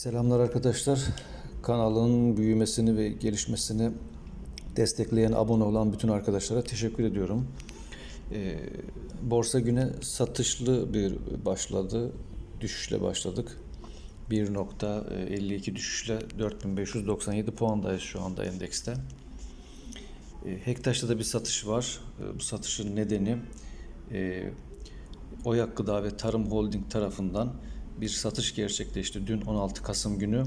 Selamlar arkadaşlar. Kanalın büyümesini ve gelişmesini destekleyen, abone olan bütün arkadaşlara teşekkür ediyorum. Ee, borsa güne satışlı bir başladı. Düşüşle başladık. 1.52 düşüşle 4597 puandayız şu anda endekste. E, Hektaş'ta da bir satış var. E, Bu satışın nedeni e, Oyak Gıda ve Tarım Holding tarafından bir satış gerçekleşti. Dün 16 Kasım günü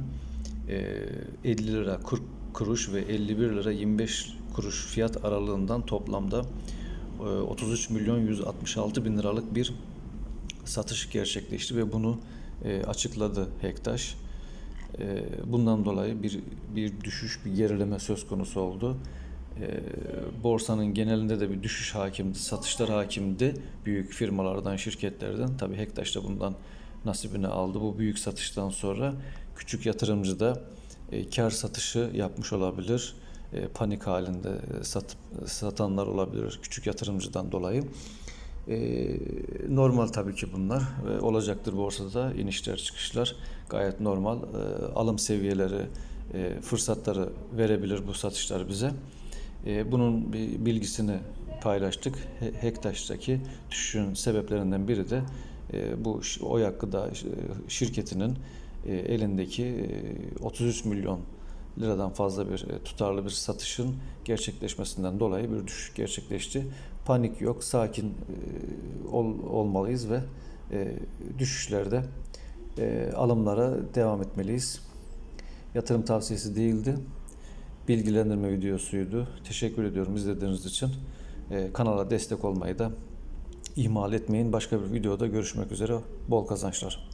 e, 50 lira 40 kuruş ve 51 lira 25 kuruş fiyat aralığından toplamda e, 33 milyon 166 bin liralık bir satış gerçekleşti ve bunu e, açıkladı Hektaş. E, bundan dolayı bir bir düşüş, bir gerileme söz konusu oldu. E, borsanın genelinde de bir düşüş hakimdi, satışlar hakimdi büyük firmalardan, şirketlerden. Tabii Hektaş da bundan nasibini aldı. Bu büyük satıştan sonra küçük yatırımcı da e, kar satışı yapmış olabilir. E, panik halinde e, satıp satanlar olabilir küçük yatırımcıdan dolayı. E, normal tabii ki bunlar ve olacaktır borsada inişler çıkışlar gayet normal. E, alım seviyeleri, e, fırsatları verebilir bu satışlar bize. E, bunun bir bilgisini paylaştık. He- Hektaş'taki düşüşün sebeplerinden biri de e, bu ş- Oyak Gıda e, şirketinin e, elindeki e, 33 milyon liradan fazla bir e, tutarlı bir satışın gerçekleşmesinden dolayı bir düşüş gerçekleşti. Panik yok, sakin e, ol, olmalıyız ve e, düşüşlerde e, alımlara devam etmeliyiz. Yatırım tavsiyesi değildi. Bilgilendirme videosuydu. Teşekkür ediyorum izlediğiniz için. E, kanala destek olmayı da ihmal etmeyin. Başka bir videoda görüşmek üzere. Bol kazançlar.